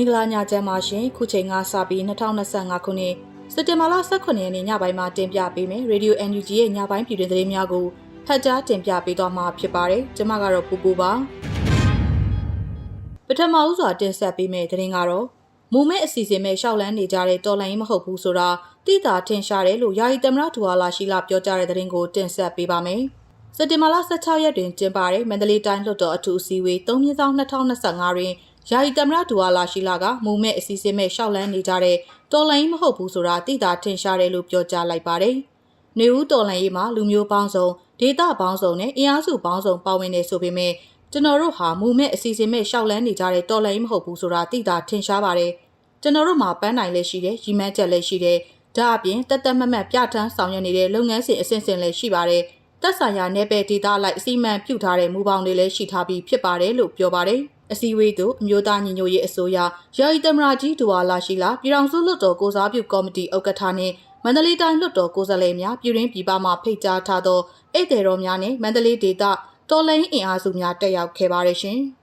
င်္ဂလာညချမ်းပါရှင်ခုချိန်ကစပြီး2025ခုနှစ်စက်တင်ဘာလ18ရက်နေ့ညပိုင်းမှာတင်ပြပေးမယ်ရေဒီယို NUG ရဲ့ညပိုင်းပြည်တွင်သတင်းများကိုဖတ်ကြားတင်ပြပေးသွားမှာဖြစ်ပါတယ်ကျွန်မကတော့ပူပူပါပထမဦးစွာတင်ဆက်ပေးမယ့်သတင်းကတော့မူမဲ့အစီအစဉ်မဲ့ရှောက်လန်းနေကြတဲ့တော်လိုင်းမဟုတ်ဘူးဆိုတာတိတာထင်ရှားတယ်လို့ယာယီသမရဒူဝါလာရှိလာပြောကြားတဲ့သတင်းကိုတင်ဆက်ပေးပါမယ်စက်တင်ဘာလ16ရက်တွင်ကျင်းပတဲ့မန္တလေးတိုင်းလွှတ်တော်အထူးအစည်းအဝေး3မြင်းဆောင်2025တွင် ယာယီသမရဒူဝါလာရှိလာကမူမဲ့အစီအစဉ်မဲ့ရှောက်လန်းနေကြတဲ့တော်လိုင်းမဟုတ်ဘူးဆိုတာတိတာထင်ရှားတယ်လို့ပြောကြားလိုက်ပါတယ်။နေဦးတော်လိုင်းရေးမှာလူမျိုးပေါင်းစုံဒေသပေါင်းစုံနဲ့အင်အားစုပေါင်းစုံပါဝင်နေဆိုပေမဲ့ကျွန်တော်တို့ဟာမူမဲ့အစီအစဉ်မဲ့ရှောက်လန်းနေကြတဲ့တော်လိုင်းမဟုတ်ဘူးဆိုတာတိတာထင်ရှားပါတယ်။ကျွန်တော်တို့မှာပန်းနိုင်လည်းရှိတယ်ရီမန်းချက်လည်းရှိတယ်။ဒါအပြင်တက်တက်မတ်မတ်ပြဋ္ဌာန်းဆောင်ရွက်နေတဲ့လုပ်ငန်းစဉ်အဆင့်ဆင့်လည်းရှိပါတယ်။သက်ဆိုင်ရာနယ်ပယ်ဒေသလိုက်အစီအမံပြုထားတဲ့မူပေါင်းတွေလည်းရှိထားပြီးဖြစ်ပါတယ်လို့ပြောပါတယ်။ အစည်းအဝေးသို့အမျိုးသားညီညွတ်ရေးအစိုးရယာယီသမ္မတကြီးဒူဝါလာရှိလာပြည်ထောင်စုလွှတ်တော်ကိုစားပြုကော်မတီဥက္ကဋ္ဌနှင့်မန္တလေးတိုင်းလွှတ်တော်ကိုယ်စားလှယ်များပြည်ရင်းပြည်ပမှဖိတ်ကြားထားသောဧည့်သည်တော်များနှင့်မန္တလေးဒေသတော်လိုင်းအင်အားစုများတက်ရောက်ခဲ့ပါရရှင်။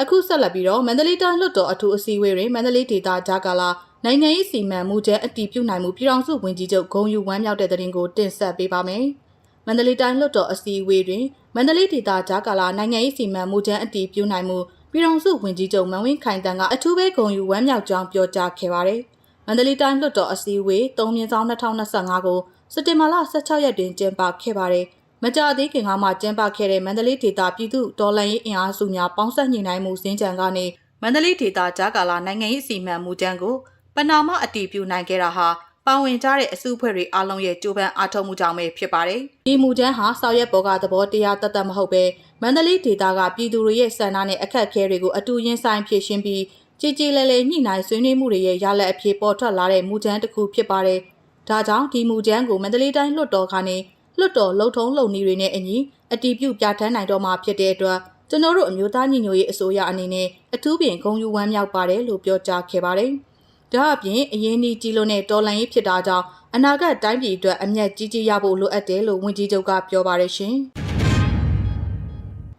အခုဆက်လက်ပြီးတော့မန္တလေးတိုင်းလွှတ်တော်အထူးအစည်းအဝေးတွင်မန္တလေးဒေသဂျာကာလာနိုင်ငံရေးစီမံမှုကျဲအတည်ပြုနိုင်မှုပြည်ထောင်စုဝန်ကြီးချုပ်ဂုံယူဝမ်းမြောက်တဲ့တဲ့တင်ကိုတင်ဆက်ပေးပါမယ်။မန္တလေးတိုင်းလွှတ်တော်အစည်းအဝေးတွင် မန္တလေးဒေသကြားကာလနိုင်ငံရေးစီမံမှုကျန်းအတည်ပြုနိုင်မှုပြည်ထောင်စုဝန်ကြီးချုပ်မန်ဝင်းခိုင်တန်းကအထူးပဲဂုဏ်ယူဝမ်းမြောက်ကြောင်းပြောကြားခဲ့ပါတယ်။မန္တလေးတိုင်းလွှတ်တော်အစည်းအဝေး3မြင်းဆောင်2025ကိုစက်တင်ဘာလ16ရက်တွင်ကျင်းပခဲ့ပါတယ်။မကြသေးခင်ကမှကျင်းပခဲ့တဲ့မန္တလေးဒေသပြည်သူဒေါ်လာရေးအင်အားစုများပေါင်းစပ်ညှိနှိုင်းမှုစင်ကြံကနေမန္တလေးဒေသကြားကာလနိုင်ငံရေးစီမံမှုကျန်းကိုပနာမအတည်ပြုနိုင်ခဲ့တာဟာ ပါဝင်ကြတဲ့အစုအဖွဲ့တွေအားလုံးရဲ့ကြိုးပမ်းအားထုတ်မှုကြောင့်ပဲဖြစ်ပါတယ်။ဒီမူတန်းဟာဆောက်ရက်ပေါ်ကသဘောတရားတသက်မဟုတ်ပဲမန္တလေးဒေသကပြည်သူတွေရဲ့ဆန္ဒနဲ့အခက်အခဲတွေကိုအတူရင်ဆိုင်ဖြေရှင်းပြီးကြည်ကြည်လဲလဲညှိနှိုင်းဆွေးနွေးမှုတွေရဲ့ရလဒ်အဖြစ်ပေါ်ထွက်လာတဲ့မူတန်းတစ်ခုဖြစ်ပါတယ်။ဒါကြောင့်ဒီမူတန်းကိုမန္တလေးတိုင်းလွှတ်တော်ကနေလွှတ်တော်လှုပ်ထုံးလုံနည်းတွေနဲ့အညီအတီးပြုပြဋ္ဌာန်းနိုင်တော့မှာဖြစ်တဲ့အတွက်ကျွန်တော်တို့အမျိုးသားညီညွတ်ရေးအစိုးရအနေနဲ့အထူးပင်ဂုဏ်ယူဝမ်းမြောက်ပါတယ်လို့ပြောကြားခဲ့ပါတယ်။ ဒါအပြင်အရင်နီကြီးလုံးနဲ့တော်လန်ရေးဖြစ်တာကြောင့်အနာဂတ်တိုင်းပြည်အတွက်အမျက်ကြီးကြီးရဖို့လိုအပ်တယ်လို့ဝန်ကြီးချုပ်ကပြောပါတယ်ရှင်။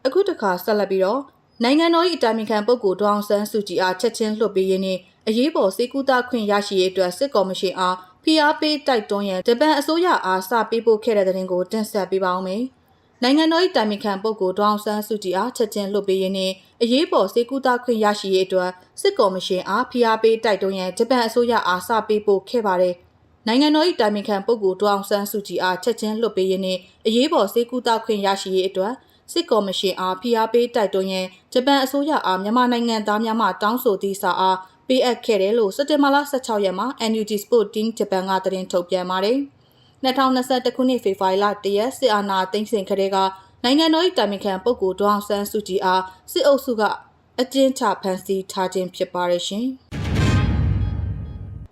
အခုတခါဆက်လက်ပြီးတော့နိုင်ငံတော်၏အတိုင်ပင်ခံပုဂ္ဂိုလ်ဒေါအောင်ဆန်းစုကြည်အားချက်ချင်းလွှတ်ပေးရင်းနဲ့အရေးပေါ်စေကူတာခွင့်ရရှိရေးအတွက်စစ်ကော်မရှင်အားဖိအားပေးတိုက်တွန်းရန်ဂျပန်အစိုးရအားစပေးပို့ခဲ့တဲ့တဲ့တင်ကိုတင်ဆက်ပေးပါဦးမယ်။ နိုင်ငံတော်၏တာမင်ခံပုဂ္ဂိုလ်ဒေါအောင်ဆန်းစုကြည်အားချက်ချင်းလွတ်ပေးရင်းနဲ့အရေးပေါ်စေကူတာခွင့်ရရှိရေးအတွက်စစ်ကော်မရှင်အားဖိအားပေးတိုက်တွန်းရန်ဂျပန်အစိုးရအားစပေးပို့ခဲ့ပါတယ်။နိုင်ငံတော်၏တာမင်ခံပုဂ္ဂိုလ်ဒေါအောင်ဆန်းစုကြည်အားချက်ချင်းလွတ်ပေးရင်းနဲ့အရေးပေါ်စေကူတာခွင့်ရရှိရေးအတွက်စစ်ကော်မရှင်အားဖိအားပေးတိုက်တွန်းရန်ဂျပန်အစိုးရအားမြန်မာနိုင်ငံသားများမှတောင်းဆိုသည့်စာအားပေးအပ်ခဲ့တယ်လို့စက်တင်ဘာလ16ရက်မှာ NUG Sport Team ဂျပန်ကသတင်းထုတ်ပြန်ပါတယ်။ 2021ခုနှစ်ဖေဖော်ဝါရီလတရက်စစ်အာဏာသိမ်းစဉ်ကတည်းကနိုင်ငံတော်၏တာမင်ခံပုဂ္ဂိုလ်ဒေါအောင်ဆန်းစုကြည်အားစစ်အုပ်စုကအကျဉ်းချဖမ်းဆီးထားခြင်းဖြစ်ပါရရှင်။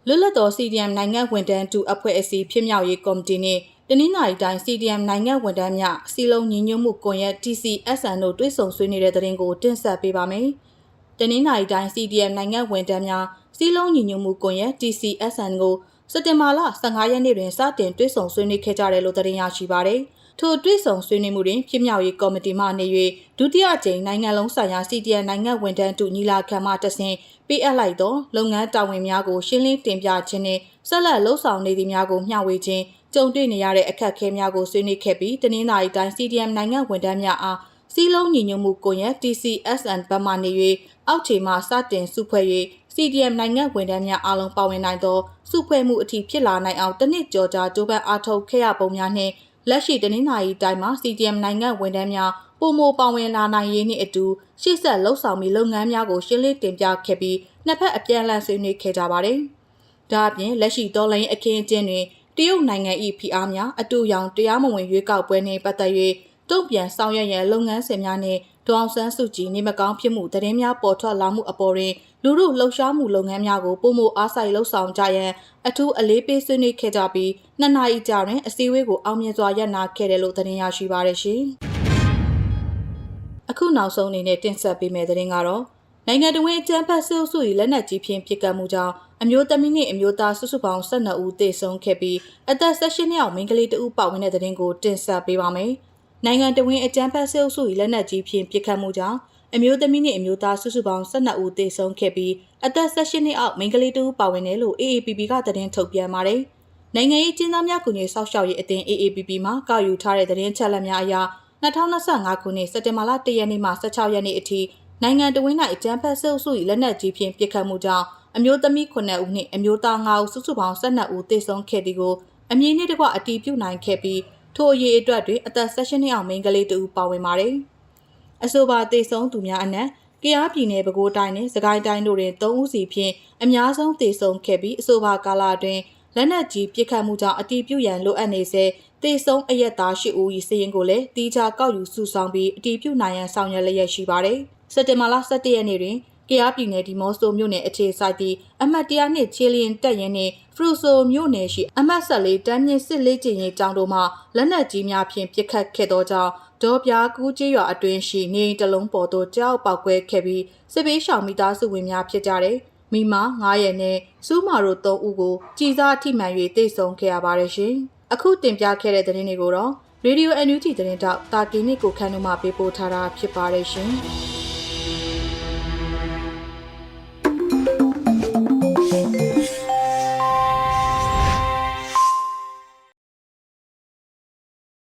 လွတ်လပ်သော CDM နိုင်ငံဝန်ထမ်းတူအဖွဲ့အစည်းဖြစ်မြောက်ရေးကော်မတီနှင့်တနင်္လာရီတိုင်း CDM နိုင်ငံဝန်ထမ်းများစီလုံးညီညွတ်မှုကွန်ရက် TCSN တို့တွဲဆောင်ဆွေးနွေးတဲ့တဲ့ရင်ကိုတင်ဆက်ပေးပါမယ်။တနင်္လာရီတိုင်း CDM နိုင်ငံဝန်ထမ်းများစီလုံးညီညွတ်မှုကွန်ရက် TCSN ကို စက်တင်ဘာလ15ရက်နေ့တွင်စတင်တွဲဆောင်ဆွေးနွေးခဲ့ကြတယ်လို့သတင်းရရှိပါတယ်။ထိုတွဲဆောင်ဆွေးနွေးမှုတွင်ဖြစ်မြောက်ရေးကော်မတီမှနေ၍ဒုတိယကြိမ်နိုင်ငံလုံးဆိုင်ရာ CDN နိုင်ငံဝန်ထမ်းတူညီလာခံမှတဆင့်ပေးအပ်လိုက်သောလုပ်ငန်းတာဝန်များကိုရှင်းလင်းတင်ပြခြင်းနှင့်ဆက်လက်လှုပ်ဆောင်နေသည့်များကိုမျှဝေခြင်းကြုံတွေ့နေရတဲ့အခက်အခဲများကိုဆွေးနွေးခဲ့ပြီးတနင်္လာရီတိုင်း CDM နိုင်ငံဝန်ထမ်းများအားစီလုံးညီညွတ်မှုကွန်ရက် TCSN ဘက်မှနေ၍အောက်ခြေမှစတင်စုဖွဲ့၍ CDM နိုင်ငံဝန်ထမ်းများအားလုံးပါဝင်နိုင်သောစုဖွဲ့မှုအထိဖြစ်လာနိုင်အောင်တနစ်ကြော်ကြာကြိုးပမ်းအားထုတ်ခဲ့ရပုံများနှင့်လက်ရှိတနင်္လာရီတိုင်းမှာ CDM နိုင်ငံဝန်ထမ်းများပုံမပါဝင်လာနိုင်ရေးနှင့်အတူရှေ့ဆက်လှုပ်ဆောင်ပြီးလုပ်ငန်းများကိုရှင်းလင်းတင်ပြခဲ့ပြီးနှစ်ဖက်အပြန်အလှန်ဆွေးနွေးခဲ့ကြပါတယ်။ဒါအပြင်လက်ရှိတော်လိုင်းအခင်းအကျင်းတွင်တရုတ်နိုင်ငံ၏ဖိအားများအတူရောင်တရားမဝင်ရွေးကောက်ပွဲနှင့်ပတ်သက်၍ တုံ့ပြန်ဆောင်ရွက်ရန်လုပ်ငန်းစဉ်များနှင့်ဒေါအောင်ဆန်းစုကြည်နေမကောင်းဖြစ်မှုသတင်းများပေါ်ထွက်လာမှုအပေါ်တွင်လူမှုလှုပ်ရှားမှုလုပ်ငန်းများကိုပုံမအားစိုက်လှုပ်ဆောင်ကြရန်အထူးအလေးပေးဆွေးနွေးခဲ့ကြပြီးနှစ်နာရီကြာတွင်အစည်းအဝေးကိုအောင်မြင်စွာရပ်နာခဲ့တယ်လို့သတင်းရရှိပါရရှင်။အခုနောက်ဆုံးအနေနဲ့တင်ဆက်ပေးမယ့်သတင်းကတော့နိုင်ငံတော်ဝင်အကြမ်းဖက်ဆဲအုပ်စု၏လက်နက်ကြီးဖြင့်ပစ်ကတ်မှုကြောင့်အမျိုးသမီးနှင့်အမျိုးသားစုစုပေါင်း12ဦးသေဆုံးခဲ့ပြီးအသက်16နှစ်အောက်မိန်းကလေးတဦးပါဝင်တဲ့တဲ့တင်ကိုတင်ဆက်ပေးပါမယ်။ နိုင်ငံတော်ဝင်အကြမ်းဖက်ဆဲအုပ်စု၏လက်နက်ကြီးဖြင့်ပစ်ခတ်မှုကြောင့်အမျိုးသမီးနဲ့အမျိုးသားစုစုပေါင်း12ဦးသေဆုံးခဲ့ပြီးအသက်16နှစ်အောက်မိန်းကလေးတူပါဝင်တယ်လို့ AAPP ကသတင်းထုတ်ပြန်ပါတယ်။နိုင်ငံရေးကျင်းသားများကုညီဆောက်ရှောက်ရေးအသင်း AAPP မှာကောက်ယူထားတဲ့သတင်းချက်လက်များအရ2025ခုနှစ်စက်တင်ဘာလ1ရက်နေ့မှ16ရက်နေ့အထိနိုင်ငံတော်ဝန်၌အကြမ်းဖက်ဆဲအုပ်စု၏လက်နက်ကြီးဖြင့်ပစ်ခတ်မှုကြောင့်အမျိုးသမီး9ဦးနှင့်အမျိုးသား9ဦးစုစုပေါင်း12ဦးသေဆုံးခဲ့သည်ကိုအမည်နှင့်တကွအတည်ပြုနိုင်ခဲ့ပြီး ထိုအရေးအတွက်တွင်အသက်16နှစ်အောက်မိန်းကလေးတူပါဝင်ပါတယ်။အဆိုပါသေဆုံးသူများအနက်ကယားပြည်နယ်ပဲခူးတိုင်းနဲ့စကိုင်းတိုင်းတို့တွင်3ဦးစီဖြင့်အများဆုံးသေဆုံးခဲ့ပြီးအဆိုပါကာလအတွင်းလက်နက်ကြီးပစ်ခတ်မှုကြောင့်အတီးပြုတ်ရန်လိုအပ်နေစေသေဆုံးအရက်သား၈ဦး၏စည်ရင်ကိုလည်းတီးခြားကောက်ယူစုဆောင်းပြီးအတီးပြုတ်နိုင်ရန်ဆောင်ရွက်လျက်ရှိပါတယ်။စက်တင်ဘာလ17ရက်နေ့တွင် ကယားပြည်နယ်ဒီမော့ဆိုမြို့နယ်အခြေစိုက်သည့်အမှတ်တရနှင့်ချီလျင်တက်ရင်နှင့်ဖရူဆိုမြို့နယ်ရှိအမှတ်ဆက်လေးတန်းမြင့်စစ်လေးကျင်ရေးတောင်တို့မှလက်နက်ကြီးများဖြင့်ပစ်ခတ်ခဲ့သောကြောင့်ဒေါ်ပြားကူးကျေးရွာအတွင်းရှိနေအိမ်တစ်လုံးပေါ်သို့ကြောက်ပောက်ကွဲခဲ့ပြီးစစ်ပေးရှောင်မိသားစုဝင်များဖြစ်ကြတဲ့မိမ9ရက်နဲ့စူးမာတို့3ဦးကိုကြည်စားထိမှန်၍တိတ်ဆုံးခဲ့ရပါတယ်ရှင်။အခုတင်ပြခဲ့တဲ့သတင်းတွေကိုတော့ Radio NUG သတင်းတောက်တာကီနစ်ကိုခန်းတို့မှပေးပို့ထားတာဖြစ်ပါတယ်ရှင်။